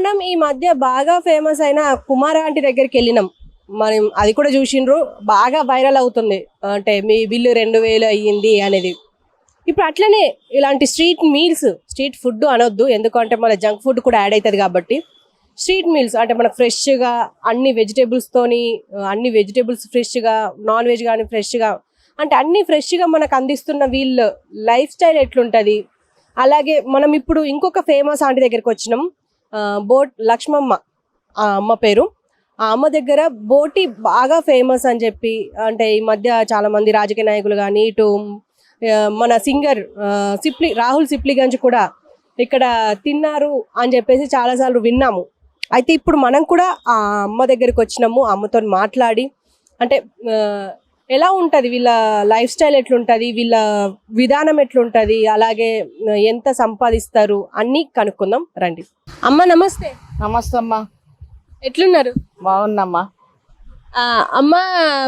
మనం ఈ మధ్య బాగా ఫేమస్ అయిన కుమార్ ఆంటీ దగ్గరికి వెళ్ళినాం. మనం అది కూడా చూసిండ్రు. బాగా వైరల్ అవుతుంది. అంటే మీ బిల్లు రెండు వేలు అయ్యింది అనేది. ఇప్పుడు అట్లనే ఇలాంటి స్ట్రీట్ మీల్స్ స్ట్రీట్ ఫుడ్ అనొద్దు. ఎందుకంటే మన జంక్ ఫుడ్ కూడా యాడ్ అవుతుంది కాబట్టి. స్ట్రీట్ మీల్స్ అంటే మనకు ఫ్రెష్గా అన్ని వెజిటేబుల్స్తోని అన్ని వెజిటేబుల్స్ ఫ్రెష్గా నాన్ వెజ్ కానీ ఫ్రెష్గా అంటే అన్ని ఫ్రెష్గా మనకు అందిస్తున్న వీళ్ళు లైఫ్ స్టైల్ ఎట్లుంటుంది? అలాగే మనం ఇప్పుడు ఇంకొక ఫేమస్ ఆంటీ దగ్గరికి వచ్చినాం. బోట్ లక్ష్మమ్మ ఆ అమ్మ పేరు. ఆ అమ్మ దగ్గర బోటి బాగా ఫేమస్ అని చెప్పి అంటే ఈ మధ్య చాలా మంది రాజకీయ నాయకులు కానీ ఇటు మన సింగర్ సిప్లి రాహుల్ సిప్లిగంజ్ కూడా ఇక్కడ తిన్నారు అని చెప్పేసి చాలాసార్లు విన్నాము. అయితే ఇప్పుడు మనం కూడా ఆ అమ్మ దగ్గరికి వచ్చినాము ఆ అమ్మతో మాట్లాడి అంటే ఎలా ఉంటుంది? వీళ్ళ లైఫ్ స్టైల్ ఎట్లుంటుంది? వీళ్ళ విధానం ఎట్లుంటుంది? అలాగే ఎంత సంపాదిస్తారు? అన్నీ కనుక్కుందాం. రండి. అమ్మ నమస్తే. నమస్తే అమ్మా. ఎట్లున్నారు? బాగున్నమ్మా. అమ్మ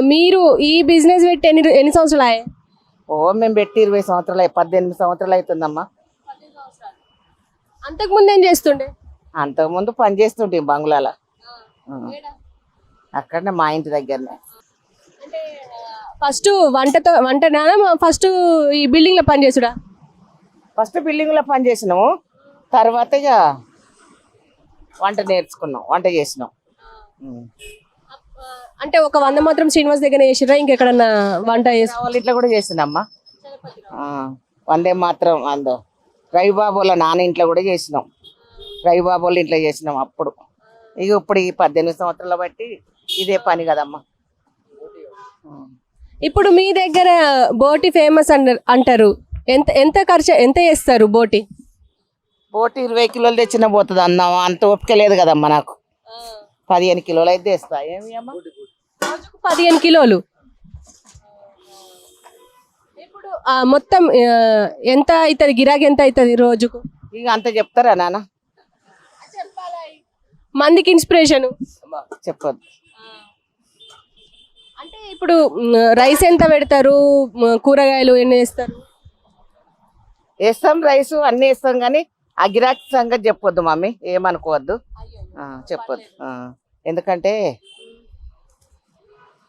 మీరు ఈ బిజినెస్ పెట్టి ఎన్ని ఎన్ని సంవత్సరాలు అయ్యాయి ఓ మేము పెట్టి ఇరవై సంవత్సరాలు అయ్యి- పద్దెనిమిది సంవత్సరాలు. అవుతుందమ్మా అంతకుముందు ఏం చేస్తుండే? అంతకుముందు పని చేస్తుంటే బంగ్లాల. అక్కడనే మా ఇంటి దగ్గరనే. అంటే ఫస్ట్ వంటతో వంటనా ఫస్ట్ ఈ బిల్డింగ్లో పని చేసుడా? ఫస్ట్ బిల్డింగ్లో పని చేసినాము. తర్వాత ఇక వంట నేర్చుకున్నాం వంట చేసినాం. అంటే ఒక వంద మాత్రం శ్రీనివాస్ దగ్గర చేసిరా ఇంకెక్కడన్నా వంట చేసి వాళ్ళ ఇట్లా కూడా చేసినమ్మా వందే మాత్రం అందో. రవిబాబు వాళ్ళ నాన్న ఇంట్లో కూడా చేసినాం. రవిబాబు వాళ్ళ ఇంట్లో చేసినాం అప్పుడు. ఇక ఇప్పుడు ఈ పద్దెనిమిది సంవత్సరాల బట్టి ఇదే పని కదమ్మా. ఇప్పుడు మీ దగ్గర బోటి ఫేమస్ అంటారు. ఎంత ఎంత ఖర్చు ఎంత చేస్తారు బోటి? పోటీ ఇరవై కిలోలు తెచ్చిన పోతుంది అన్నాం అంత ఓపిక లేదు కదమ్మా నాకు. పదిహేను కిలోలు అయితే తెస్తా. ఏమి అమ్మా? రోజుకు పదిహేను కిలోలు. ఇప్పుడు మొత్తం ఎంత అవుతుంది గిరాకీ ఎంత అవుతుంది రోజుకు? ఇక అంత చెప్తారా నాన్న? మందికి ఇన్స్పిరేషన్? చెప్పొద్దు. అంటే ఇప్పుడు రైస్ ఎంత పెడతారు? కూరగాయలు ఎన్ని వేస్తారు? వేస్తాం రైస్ అన్ని వేస్తాం కానీ ఆ గిరాకీ సంగతి చెప్పొద్దు మమ్మీ ఏమనుకోవద్దు. చెప్పొద్దు. ఎందుకంటే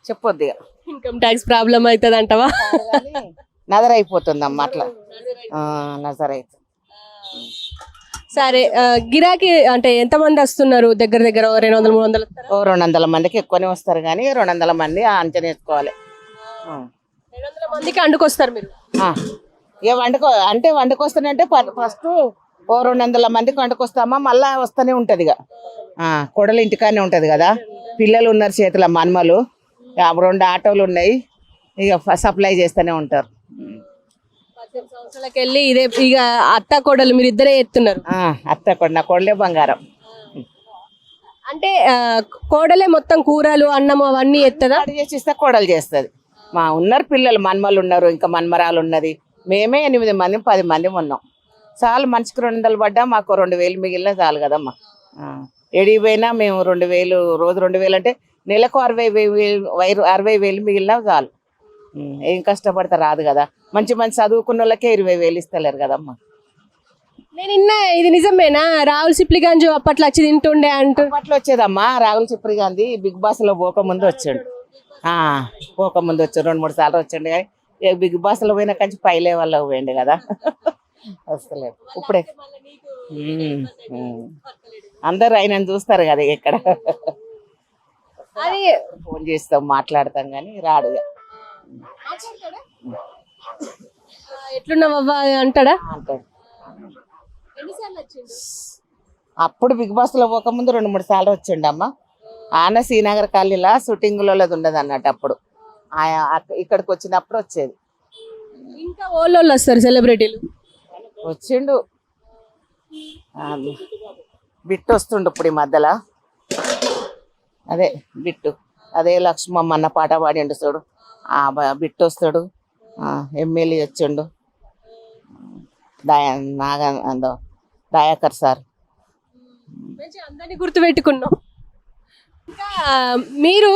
చెప్పొద్దు ఇక. ఇన్కమ్ ట్యాక్స్ ప్రాబ్లం అవుతుంది అంటవా నజర్ అయిపోతుంది అమ్మ అట్లా నజర్ అవుతుంది సరే గిరాకీ అంటే ఎంత మంది వస్తున్నారు దగ్గర దగ్గర? ఓ రెండు వందలు మూడు వందలు? ఓ రెండు వందల మందికి ఎక్కువనే వస్తారు కానీ రెండు వందల మంది అంచనా వేసుకోవాలి. రెండు వందల మందికి అండుకొస్తారు మీరు? ఆ. ఇక వండుకో అంటే వండుకొస్తానంటే ఫస్ట్ ఓ రెండు వందల మందికి వండుకొస్తామా? మళ్ళా వస్తూనే ఉంటది ఇక. ఆ, కొడలు ఇంటికానే ఉంటది కదా. పిల్లలు ఉన్నారు చేతుల మన్మలు. రెండు ఆటోలు ఉన్నాయి. ఇక ఫ- సప్లై చేస్తూనే ఉంటారు. సంవత్సరాలకు వెళ్ళి ఇదే ఇక అత్త కోడలు మీరు ఇద్దరే ఎత్తున్నారు. ఆ, అత్త కొడ నా కొడలే బంగారం. అంటే ఆ, కోడలే మొత్తం కూరలు అన్నం అవన్నీ ఎత్తదా? రెడీ చేసి ఇస్తే కోడలు చేస్తుంది. మా ఉన్నారు పిల్లలు మన్మలు ఉన్నారు ఇంకా మన్మరాలు ఉన్నది. మేమే ఎనిమిది మంది పది మంది ఉన్నాం. చాలు మనిషికి రెండు వందలు పడ్డా మాకు రెండు వేలు మిగిలిన చాలు కదమ్మా. ఆ, ఎడికి పోయినా మేము రెండు వేలు రోజు రెండు వేలు అంటే నెలకు అరవై వేలు వై- అరవై వేలు మిగిలినా చాలు. ఏం కష్టపడితే రాదు కదా. మంచి మంచి చదువుకున్న వాళ్ళకే ఇరవై వేలు ఇస్తలేరు కదమ్మా. నేను నిన్న ఇది నిజమేనా? రాహుల్ సిప్లిగంజు అప్పట్లో వచ్చి తింటుండే అంటూ. అప్పట్లో వచ్చేదమ్మా రాహుల్ చిప్రి గాంధీ బిగ్ బాస్లో పోకముందు వచ్చాడు. ఆ, పోకముందు వచ్చాడు రెండు మూడు సార్లు వచ్చాడు. కానీ బిగ్ బాస్లో పోయిన కంచి పైలే వాళ్ళకి పోయిండు కదా. వస్తలేదు. ఇప్పుడే. అందరూ ఆయన చూస్తారు కదా ఇక్కడ. అది ఫోన్ చేస్తాం మాట్లాడతాం కానీ రాడు ఇక. ఆ, ఎట్లున్నావవ్వా అంటాడా? అంటాడు అప్పుడు బిగ్ బాస్లో పోకముందు రెండు మూడు సార్లు వచ్చిండు అమ్మ. ఆన శ్రీనగర్ కాలనీలా షూటింగ్లో ఉండదు అన్నట్టు అప్పుడు. ఇక్కడికి వచ్చినప్పుడు వచ్చేది. ఇంకా ఓళ్ళోళ్ళు వస్తారు సెలబ్రిటీలు. వచ్చిండు. ఆ, బిట్టు వస్తుండు ఇప్పుడు ఈ మధ్యలో. అదే బిట్టు. అదే లక్ష్మమ్మ అన్న పాట పాడిండు చూడు. బిట్టు వస్తాడు ఎమ్మెల్యే వచ్చిండు. దయా నాగ దయాకర్ సార్. అందరినీ గుర్తు పెట్టుకున్నాం ఇంకా మీరు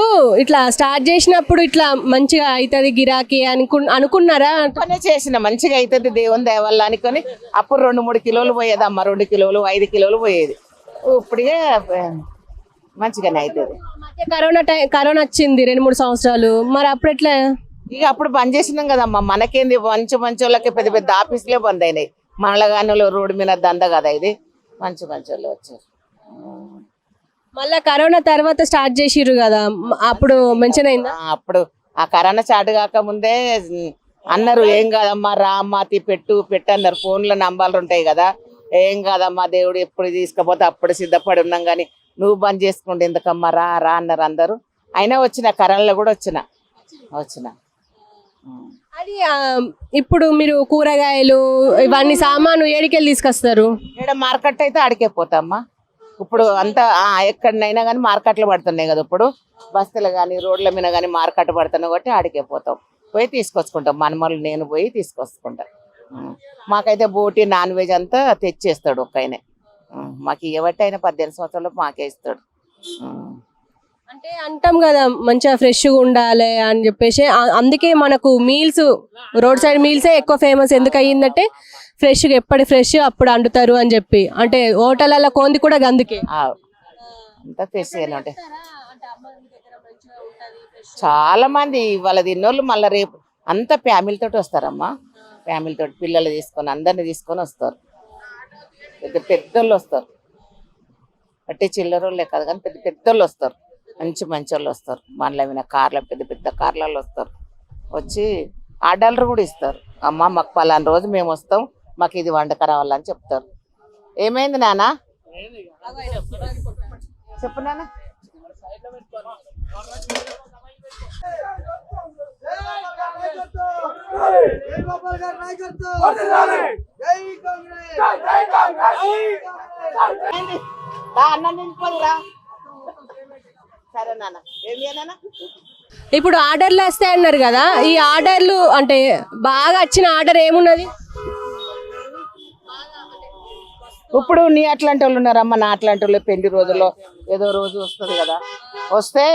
ఇట్లా స్టార్ట్ చేసినప్పుడు ఇట్లా మంచిగా అవుతుంది గిరాకీ అనుకు అనుకున్నారా? పనే చేసిన మంచిగా అవుతుంది దేవుని దేవల్ల అనుకొని అప్పుడు రెండు మూడు కిలోలు పోయేది అమ్మ రెండు కిలోలు ఐదు కిలోలు పోయేది. ఇప్పుడే మంచిగానే అవుతుంది. మధ్య కరోనా టైం కరోనా వచ్చింది రెండు మూడు సంవత్సరాలు. మరి అప్పుడు ఎట్లా ఇక అప్పుడు బంద్ చేసినాం కదమ్మా. మనకేంది? మంచి మంచి వాళ్ళకి పెద్ద పెద్ద ఆఫీసులే బంద్ అయినాయి. మనలగానులు రోడ్డు మీద దంద కదా ఇది. మంచి మంచి వాళ్ళు వచ్చారు. మళ్ళా కరోనా తర్వాత స్టార్ట్ చేసిర్రు కదా. అప్పుడు మెన్షన్ అయిందా? అప్పుడు ఆ కరోనా స్టార్ట్ కాకముందే అన్నారు ఏం కాదమ్మా రా అమ్మా తీ పెట్టు పెట్టు అన్నారు. ఫోన్లో నంబర్లు ఉంటాయి కదా. ఏం కాదమ్మా దేవుడు ఎప్పుడు తీసుకపోతే అప్పుడు సిద్ధపడి ఉన్నాం కానీ నువ్వు బంద్ చేసుకుంటే ఎందుకమ్మా? రా రా అన్నారు అందరూ. అయినా వచ్చిన కరోనాలో కూడా వచ్చిన. వచ్చిన. అది ఇప్పుడు మీరు కూరగాయలు ఇవన్నీ సామాను ఏడికెళ్ళి తీసుకొస్తారు? ఇక్కడ మార్కెట్ అయితే ఆడికే పోతామ్మా. ఇప్పుడు అంతా ఎక్కడనైనా కానీ మార్కెట్లు పడుతున్నాయి కదా ఇప్పుడు. బస్తీలు కానీ రోడ్ల మీద కానీ మార్కెట్ పడుతున్నాయి కాబట్టి ఆడికే పోతాం. పోయి తీసుకొచ్చుకుంటాం. మనమల్ని నేను పోయి తీసుకొచ్చుకుంటా. మాకైతే బోటి నాన్ వెజ్ అంతా తెచ్చేస్తాడు ఒక్క ఆయనే ఉం. మాకు ఇవ్వట్టి ఆయన పద్దెనిమిది సంవత్సరాలు మాకే ఇస్తాడు. అంటే అంటాం కదా మంచిగా ఫ్రెష్గా ఉండాలి అని చెప్పేసి అందుకే మనకు మీల్స్ రోడ్ సైడ్ మీల్సే ఎక్కువ ఫేమస్ ఎందుకు అయ్యిందంటే ఫ్రెష్గా ఎప్పటి ఫ్రెష్ అప్పుడు వండుతారు అని చెప్పి. అంటే హోటళ్ళలో కోంది కూడా అందుకే అంతా ఫ్రెష్ ఉంటాయి. చాలా మంది వాళ్ళ తిన్నోళ్ళు మళ్ళీ రేపు అంతా ఫ్యామిలీ తోటి వస్తారమ్మా. ఫ్యామిలీ తోటి పిల్లలు తీసుకొని అందరిని తీసుకొని వస్తారు. పెద్ద పెద్దోళ్ళు వస్తారు. అంటే చిల్లరోళ్ళే కాదు కానీ పెద్ద పెద్దోళ్ళు వస్తారు. మంచి మంచి వాళ్ళు వస్తారు. మనలో ఏమైనా కార్ల పెద్ద పెద్ద కార్లలో వస్తారు. వచ్చి ఆర్డర్లు కూడా ఇస్తారు. అమ్మ మాకు పలానా రోజు మేము వస్తాం మాకు ఇది వండక రావాలని చెప్తారు. ఏమైంది నాన్న? చెప్పు నాన్న. ఏంది? అన్నం సరే నాన్న నాన్న ఇప్పుడు ఆర్డర్లు వస్తాయి అన్నారు కదా ఈ ఆర్డర్లు అంటే బాగా వచ్చిన ఆర్డర్ ఏమున్నది? ఇప్పుడు నీ అట్లాంటి వాళ్ళు ఉన్నారమ్మ నా అట్లాంటి వాళ్ళు పెళ్ళి రోజుల్లో ఏదో రోజు వస్తుంది కదా. వస్తే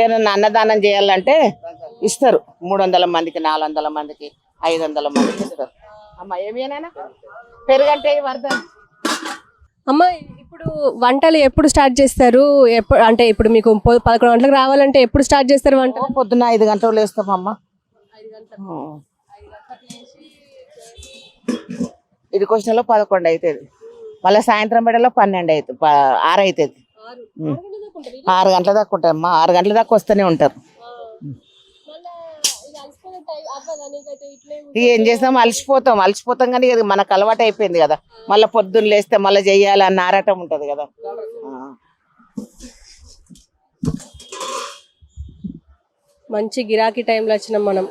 ఏదైనా అన్నదానం చేయాలంటే ఇస్తారు. మూడు వందల మందికి నాలుగు వందల మందికి ఐదు వందల మందికి ఇస్తారు. అమ్మ ఏమేనా పెరుగంటే వరద అమ్మ ఇప్పుడు వంటలు ఎప్పుడు స్టార్ట్ చేస్తారు? ఎప్పుడు అంటే ఇప్పుడు మీకు పొ- పదకొండు గంటలకు రావాలంటే ఎప్పుడు స్టార్ట్ చేస్తారు వంట? పొద్దున్న ఐదు గంటలు వేస్తామమ్మ ఇది క్వశ్చన్లో పదకొండు అవుతుంది మళ్ళీ సాయంత్రం బెడలో పన్నెండు అవుతుంది ఆరు అవుతుంది ఆరు. గంటల దాకా ఉంటారమ్మా ఆరు గంటల దాకా వస్తూనే ఉంటారు. ఏం చేస్తాం అలసిపోతాం అలసిపోతాం కానీ మనకు అలవాటు అయిపోయింది కదా మళ్ళీ పొద్దున్న లేస్తే మళ్ళీ చెయ్యాలి అన్న ఆరాటం ఉంటది కదా. మంచి గిరాకీ టైంలో వచ్చినాం మనం?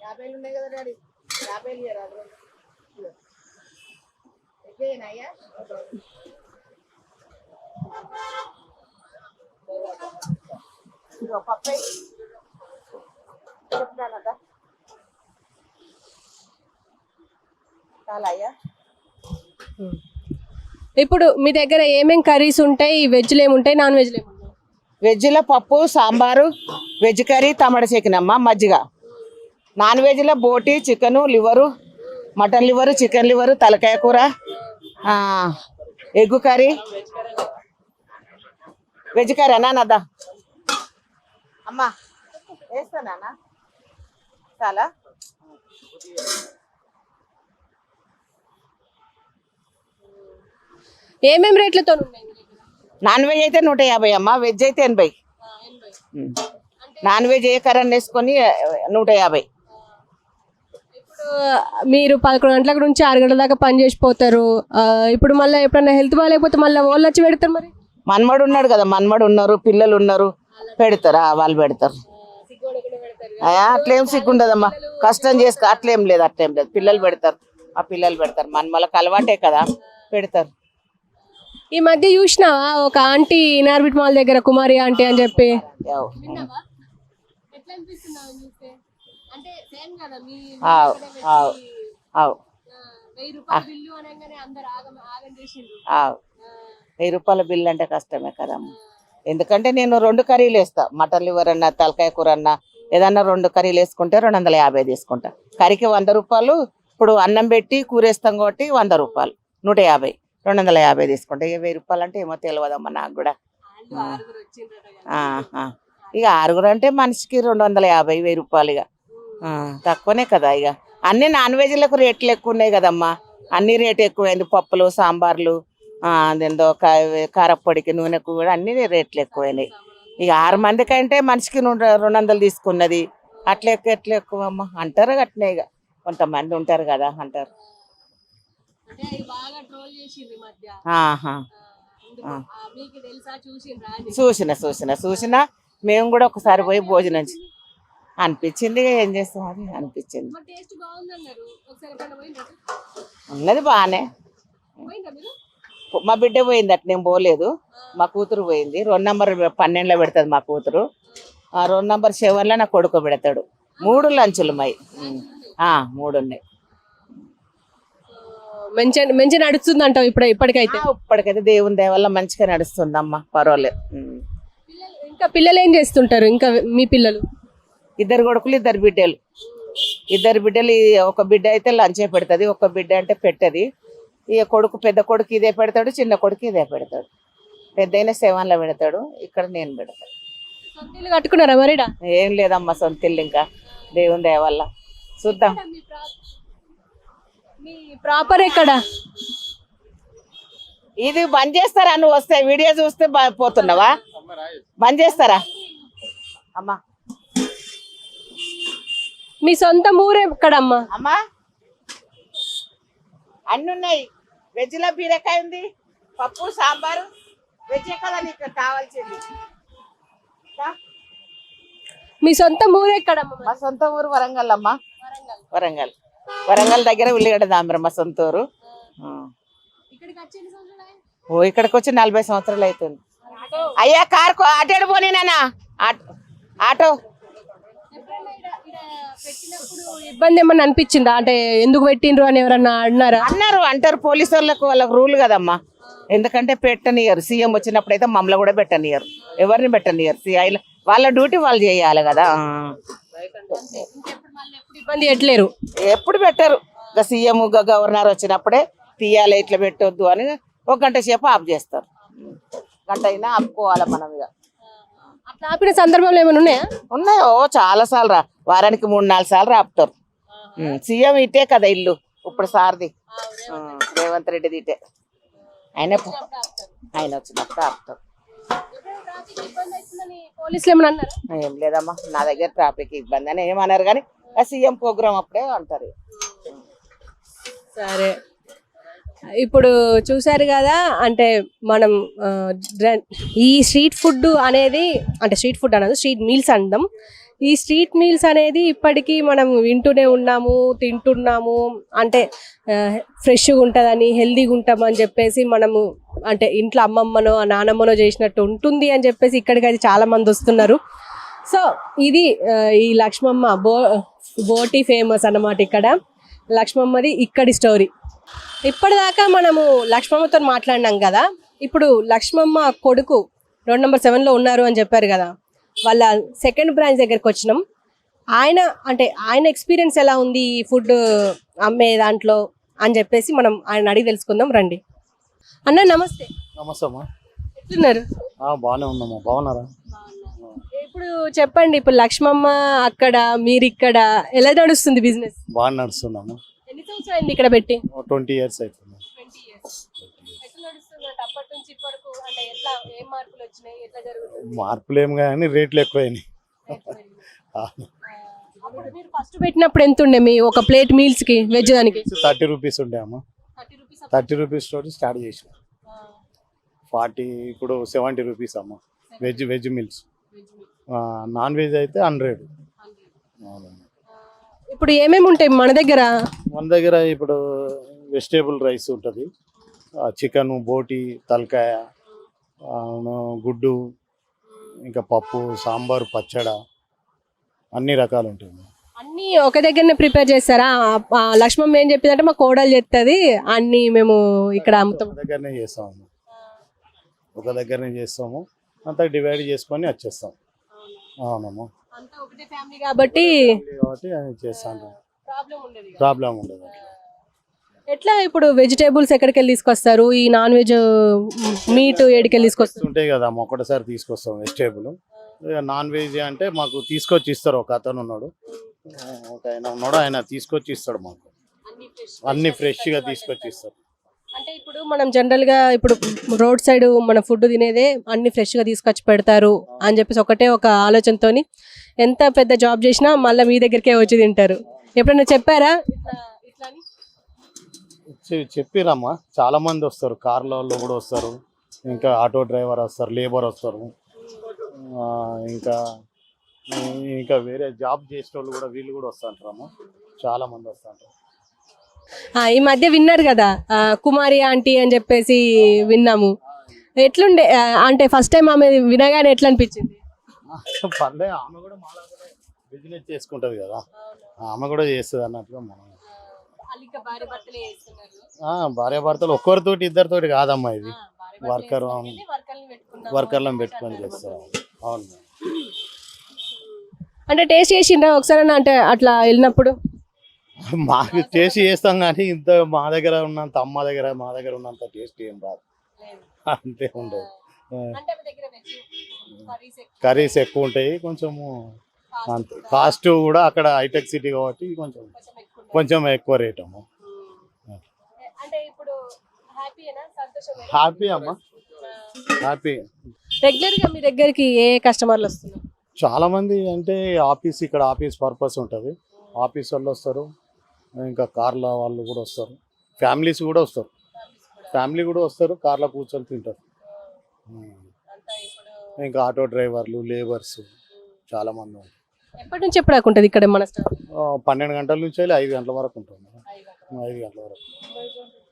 యాభైలు ఉన్నాయి కదా డాడీ రెండు. ఇదిగో. ఇదిగో పప్పై. ఇప్పుడు మీ దగ్గర ఏమేం కర్రీస్ ఉంటాయి? వెజ్లు ఏముంటాయి? నాన్ వెజ్లు ఏముంటాయి? వెజ్లో పప్పు సాంబారు వెజ్ కర్రీ తమడ చికెన్ మజ్జిగ. నాన్ వెజ్లో బోటి chicken liver mutton liver chicken liver తలకాయ కూర ఎగ్గు కర్రీ. వెజ్ కర్రీ అన్నా నద్దా అమ్మా వేస్తానా చాలా. ఏమేం రేట్లతో? నాన్ వెజ్ అయితే నూట యాభై అమ్మ వెజ్ అయితే ఎనభై. నాన్ వెజ్ ఏ కర్రీ వేసుకొని నూట యాభై. మీరు పదకొండు గంటల నుంచి ఆరు గంటల దాకా పని చేసిపోతారు. ఆ, ఇప్పుడు మళ్ళీ ఎప్పుడైనా హెల్త్ బాగాలేకపోతే మళ్ళీ వాళ్ళు వచ్చి పెడతారు మరి? మన్మడు ఉన్నాడు కదా మన్మడు ఉన్నారు పిల్లలు ఉన్నారు పెడతారు వాళ్ళు పెడతారు. ఆ, అట్లేం సిగ్గుండదమ్మా కష్టం చేసుకో అట్లేం లేదు అట్లేం లేదు. పిల్లలు పెడతారు ఆ పిల్లలు పెడతారు. మన్మలకు అలవాటే కదా పెడతారు. ఈ మధ్య చూసినావా? ఒక ఆంటీ ఇనార్బిట్ మాల్ దగ్గర కుమారి ఆంటీ అని చెప్పి. యావ్. వెయ్యి రూపాయల బిల్లు అంటే కష్టమే కదమ్మా ఎందుకంటే నేను రెండు కర్రీలు వేస్తా. మటన్ లివర్ అన్న తలకాయ కూర అన్న ఏదన్నా రెండు కర్రీలు వేసుకుంటే రెండు వందల యాభై తీసుకుంటా. కర్రీకి వంద రూపాయలు ఇప్పుడు అన్నం పెట్టి కూరేస్తాం కాబట్టి వంద రూపాయలు నూట యాభై రెండు వందల యాభై తీసుకుంటా. ఇక వెయ్యి రూపాయలు అంటే ఏమో తెలియదమ్మా నాకు కూడా. ఇక ఆరుగురు అంటే మనిషికి రెండు వందల యాభై వెయ్యి రూపాయలు ఇక. తక్కువనే కదా ఇక అన్ని నాన్ వెజ్లకు రేట్లు ఎక్కువ ఉన్నాయి కదమ్మా. అన్ని రేట్ ఎక్కువైంది. పప్పులు సాంబార్లు ఆ, అదేందో కారప్పొడికి నూనెకు కూడా అన్ని రేట్లు ఎక్కువైనాయి. ఇక ఆరు మంది కంటే మనిషికి రెండు వందలు తీసుకున్నది. అట్లా ఎక్కువ ఎట్లా ఎక్కువ అమ్మ అంటారు అట్నే ఇక కొంతమంది ఉంటారు కదా అంటారు. చూసిన చూసిన చూసిన. మేము కూడా ఒకసారి పోయి భోజనం అనిపించింది ఏం చేస్తాం అది అనిపించింది ఉన్నది బాగానే మా బిడ్డ పోయింది అట్ నేను పోలేదు. మా కూతురు పోయింది. రెండు నంబర్ పన్నెండులో పెడుతుంది మా కూతురు. ఆ రెండు నంబర్ సెవెన్లో నా కొడుకు పెడతాడు. మూడు లంచులు మై మూడు ఉన్నాయి మంచి మంచి నడుస్తుంది అంటావు ఇప్పుడు ఇప్పటికైతే? ఇప్పటికైతే దేవుని దయ వల్ల మంచిగా నడుస్తుందమ్మా పర్వాలేదు. ఉమ్. ఇంకా పిల్లలు ఏం చేస్తుంటారు? ఇంకా మీ పిల్లలు? ఇద్దరు కొడుకులు ఇద్దరు బిడ్డలు. ఇద్దరు బిడ్డలు ఈ ఒక బిడ్డ అయితే లంచే పెడుతుంది ఒక బిడ్డ అంటే పెట్టది. ఇక కొడుకు పెద్ద కొడుకు ఇదే పెడతాడు చిన్న కొడుకు ఇదే పెడతాడు. పెద్ద అయినా సెవెన్లో పెడతాడు ఇక్కడ నేను పెడతాను. కట్టుకున్నారా మరిడా ఏం లేదమ్మా సొంత ఇల్లు ఇంకా దేవుని దయ వల్ల. చూద్దాం. మీ ప్రాపర్ ఎక్కడ? ఇది బంద్ చేస్తారా? నువ్వు వస్తే వీడియో చూస్తే పోతున్నావా? బంద్ చేస్తారా? అమ్మా. మీ సొంత ఊరు ఎక్కడమ్మా అమ్మా అన్ని ఉన్నాయి వెజ్లో బీరకాయ ఉంది పప్పు సాంబారు వెజ్ కదా నీకు కావాల్సింది. మీ సొంత ఊరు ఎక్కడమ్మా మా సొంత ఊరు వరంగల్ అమ్మా. వరంగల్. వరంగల్. దగ్గర ఉల్లిగడ్డ దాంబరం మా సొంత ఊరు. ఓ ఇక్కడికి వచ్చి నలభై సంవత్సరాలు అవుతుంది. అయ్యా కార్ ఆటోడు పోనీ నాన్న? ఆటో. ఇబ్బంది ఏమన్నా అనిపించిందా? అంటే ఎందుకు పెట్టిండ్రు అని ఎవరన్నా అన్నారా? అన్నారు అంటారు పోలీసు వాళ్ళకు వాళ్ళకు రూల్ కదమ్మా. ఎందుకంటే పెట్టనియరు. సీఎం వచ్చినప్పుడు అయితే మమ్మల్ని కూడా పెట్టనియరు. ఎవరిని పెట్టనియరు? సిఐ వాళ్ళ డ్యూటీ వాళ్ళు చేయాలి కదా. ఇబ్బంది ఎట్లేరు ఎప్పుడు పెట్టరు. ఇక సీఎం గవర్నర్ వచ్చినప్పుడే తీయాలి ఇట్లా పెట్టొద్దు అని ఒక గంట సేపు ఆఫ్ చేస్తారు. గంట అయినా ఆపుకోవాలి మనం ఇక. అట్లా ఆపిన సందర్భంలో ఏమైనా ఉన్నాయా? ఉన్నాయి? చాలా సార్లు రా. వారానికి మూడు నాలుగు సార్లు ఆపుతారు ఉమ్, సీఎం ఇటే కదా ఇల్లు ఇప్పుడు సార్ది. రేవంత్ రెడ్డిది ఇటే. ఆయన ఆయన వచ్చినప్పుడు ఆపుతారు ఏం లేదమ్మా నా దగ్గర ట్రాఫిక్ ఇబ్బంది అని ఏమన్నారు కానీ సీఎం ప్రోగ్రామ్ అప్పుడే అంటారు. సరే. ఇప్పుడు చూసారు కదా అంటే మనం ఈ స్ట్రీట్ ఫుడ్ అనేది అంటే స్ట్రీట్ ఫుడ్ అనేది స్ట్రీట్ మీల్స్ అందాం ఈ స్ట్రీట్ మీల్స్ అనేది ఇప్పటికీ మనం వింటూనే ఉన్నాము తింటున్నాము. అంటే ఫ్రెష్గా ఉంటుందని హెల్దీగా ఉంటామని చెప్పేసి మనము అంటే ఇంట్లో అమ్మమ్మనో నానమ్మనో చేసినట్టు ఉంటుంది అని చెప్పేసి ఇక్కడికి అది చాలామంది వస్తున్నారు. సో ఇది ఈ లక్ష్మమ్మ బో బోటి ఫేమస్ అన్నమాట ఇక్కడ. లక్ష్మమ్మది ఇక్కడి స్టోరీ. ఇప్పటిదాకా మనము లక్ష్మమ్మతో మాట్లాడినాం కదా. ఇప్పుడు లక్ష్మమ్మ కొడుకు రోడ్ నెంబర్ సెవెన్లో ఉన్నారు అని చెప్పారు కదా. వాళ్ళ సెకండ్ బ్రాంచ్ దగ్గరికి వచ్చినాం. ఆయన అంటే ఆయన ఎక్స్పీరియన్స్ ఎలా ఉంది ఈ ఫుడ్ అమ్మే దాంట్లో అని చెప్పేసి మనం ఆయన అడిగి తెలుసుకుందాం రండి. అన్న నమస్తే. నమస్తే అమ్మా. ఎట్లున్నారు? బాగానే బాగున్నారా? ఇప్పుడు చెప్పండి ఇప్పుడు లక్ష్మమ్మ అక్కడ మీరు ఇక్కడ ఎలా నడుస్తుంది బిజినెస్ బాగా నడుస్తున్నాము ఎన్ని సంవత్సరాలు ఇక్కడ పెట్టి? ట్వంటీ ఇయర్స్ అవుతుంది ట్వంటీ ఇయర్స్ ఎట్లా నడుస్తుంది అంటే అప్పటి నుంచి ఇప్పటికు అంటే ఎట్లా ఏం మార్పులు వచ్చినాయి ఎట్లా జరుగుతుంది? మార్పులు ఏం కానీ రేట్లు ఎక్కువైనాయి. ఆ, అప్పుడు మీరు ఫస్ట్ పెట్టినప్పుడు ఎంత ఉండే మీ ఒక ప్లేట్ మీల్స్కి వెజ్ దానికి? థర్టీ రూపీస్ ఉండే అమ్మా. థర్టీ రూపీస్ తోటి స్టార్ట్ చేసిన. ఫార్టీ ఇప్పుడు సెవెంటీ రూపీస్ అమ్మా. Veg veg meals non veg అయితే హండ్రెడ్. ఇప్పుడు ఏమేమి ఉంటాయి మన దగ్గర? మన దగ్గర ఇప్పుడు వెజిటేబుల్ రైస్ ఉంటుంది. చికెన్ బోటి తలకాయ గుడ్డు ఇంకా పప్పు సాంబార్ పచ్చడ అన్ని రకాలు ఉంటాయి అన్ని ఒక దగ్గరనే ప్రిపేర్ చేస్తారా? లక్ష్మమ్మ ఏం చెప్పిందంటే మా కోడలు చెప్తుంది అన్ని మేము ఇక్కడ అమ్ముతాం. దగ్గరనే చేస్తాము ఒక దగ్గరనే చేస్తాము అంతా డివైడ్ చేసుకొని వచ్చేస్తాం. అవునమ్మా అంతా ఒకటే ఫ్యామిలీ కాబట్టి కాబట్టి చేస్తాను ప్రాబ్లం ఉండదు. ఎట్లా ఇప్పుడు వెజిటేబుల్స్ ఎక్కడికి వెళ్ళి తీసుకొస్తారు? ఈ నాన్ వెజ్ మీట్ ఏడికెళ్ళి తీసుకొస్తారు? ఉంటాయి కదా అమ్మ ఒకటిసారి తీసుకొస్తాం వెజిటేబుల్. నాన్ వెజ్ అంటే మాకు తీసుకొచ్చి ఇస్తారు ఒక అతను ఉన్నాడు. ఒక ఆయన ఉన్నాడు ఆయన తీసుకొచ్చి ఇస్తాడు మాకు. అన్ని ఫ్రెష్గా తీసుకొచ్చి ఇస్తారు. అంటే ఇప్పుడు మనం జనరల్గా ఇప్పుడు రోడ్ సైడ్ మన ఫుడ్ తినేదే అన్ని ఫ్రెష్గా తీసుకొచ్చి పెడతారు అని చెప్పేసి ఒకటే ఒక ఆలోచనతోని ఎంత పెద్ద జాబ్ చేసినా మళ్ళీ మీ దగ్గరికే వచ్చి తింటారు. ఎప్పుడైనా చెప్పారా? ఇట్లా ఇట్లా అని? చెప్పిరమ్మా. చాలా మంది వస్తారు. కార్ల వాళ్ళు కూడా వస్తారు. ఇంకా ఆటో డ్రైవర్ వస్తారు. లేబర్ వస్తారు. ఇంకా ఇంకా వేరే జాబ్ చేసే వాళ్ళు కూడా వీళ్ళు కూడా వస్తుంటారమ్మా చాలా మంది వస్తుంటారు ఈ మధ్య విన్నారు కదా. కుమారి ఆంటీ అని చెప్పేసి విన్నాము. ఎట్లుండే? అంటే ఫస్ట్ టైం ఆమె వినగానే ఎట్లా అనిపించింది? పర్లే ఆమె కూడా బిజినెస్ చేసుకుంటది కదా. ఆమె కూడా చేస్తుంది అన్నట్టుగా మనం భార్య భర్తలు ఒక్కరితోటి ఇద్దరితోటి కాదమ్మా ఇది. వర్కర్ వర్కర్లను పెట్టుకొని చేస్తారు. అవును అంటే టేస్ట్ చేసిండ్రా ఒకసారి అంటే అట్లా వెళ్ళినప్పుడు? మాకు టేస్ట్ చేస్తాం కానీ ఇంత మా దగ్గర ఉన్నంత అమ్మ దగ్గర మా దగ్గర ఉన్నంత టేస్ట్ ఏం రాదు. అంతే ఉండదు. కర్రీస్ ఎక్కువ ఉంటాయి కొంచెము అంతే. కాస్ట్ కూడా అక్కడ హైటెక్ సిటీ కాబట్టి కొంచెం కొంచెం ఎక్కువ రేట్ అమ్మ. హ్యాపీ అమ్మ. హ్యాపీ రెగ్యులర్గా మీ దగ్గరికి ఏ కస్టమర్లు వస్తున్నారు? చాలా మంది అంటే ఆఫీస్ ఇక్కడ ఆఫీస్ పర్పస్ ఉంటుంది. ఆఫీస్ వాళ్ళు వస్తారు. ఇంకా కార్ల వాళ్ళు కూడా వస్తారు. ఫ్యామిలీస్ కూడా వస్తారు. ఫ్యామిలీ కూడా వస్తారు. కార్లో కూర్చొని తింటారు. ఇంకా ఆటో డ్రైవర్లు లేబర్స్ చాలా మంది ఉంటారు. ఎప్పటి నుంచి ఎప్పుడు ఉంటుంది ఇక్కడ మన స్టాఫ్ పన్నెండు గంటల నుంచి వెళ్ళి ఐదు గంటల వరకు ఉంటుంది. ఐదు గంటల వరకు.